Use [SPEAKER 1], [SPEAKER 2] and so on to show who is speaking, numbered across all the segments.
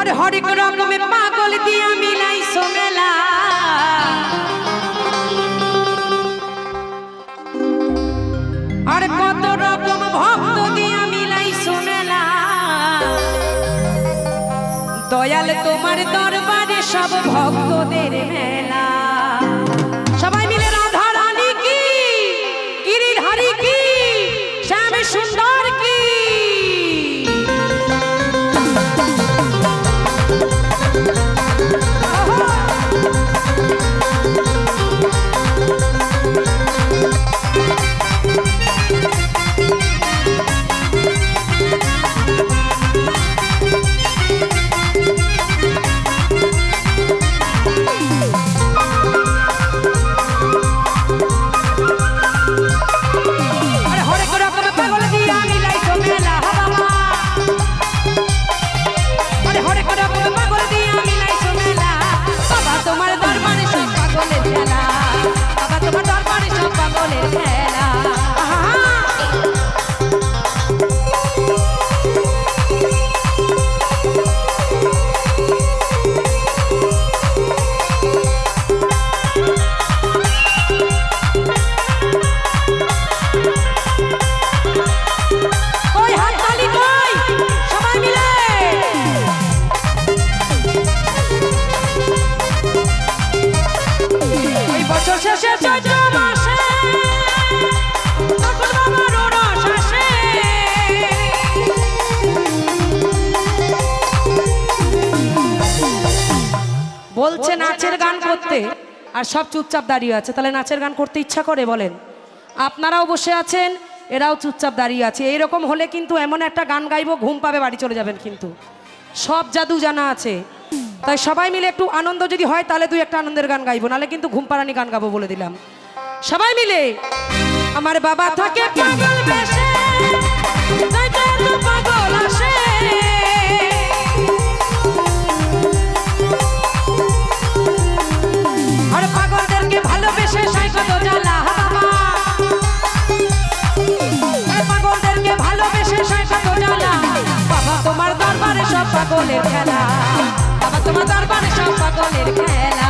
[SPEAKER 1] আরে হরেক রকমের পাগল দিয়া মিলাই সোমেলা। আর কত রকম ভক্ত দিয়া মিলাই সোমেলা। দয়াল তোমার দরবারে সব ভক্তদের মেলা। বলছে নাচের গান করতে। আর সব চুপচাপ দাঁড়িয়ে আছে। তাহলে নাচের গান করতে ইচ্ছা করে বলেন। আপনারাও বসে আছেন এরাও চুপচাপ দাঁড়িয়ে আছে। এইরকম হলে কিন্তু এমন একটা গান গাইবো ঘুম পাবে বাড়ি চলে যাবেন কিন্তু। সব জাদু জানা আছে। তাই সবাই মিলে একটু আনন্দ যদি হয় তাহলে দুই একটা আনন্দের গান গাইবো। নাহলে কিন্তু ঘুম পাড়ানি গান গাবো বলে দিলাম। সবাই মিলে। আমার বাবা থাকে পাগল বেশে। পাগলের খেলা। বাবা তোমার দরবারে সব পাগলের খেলা।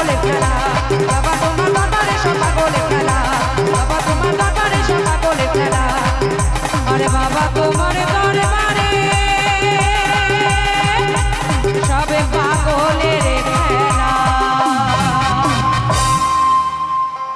[SPEAKER 1] সব পাগলের খেলা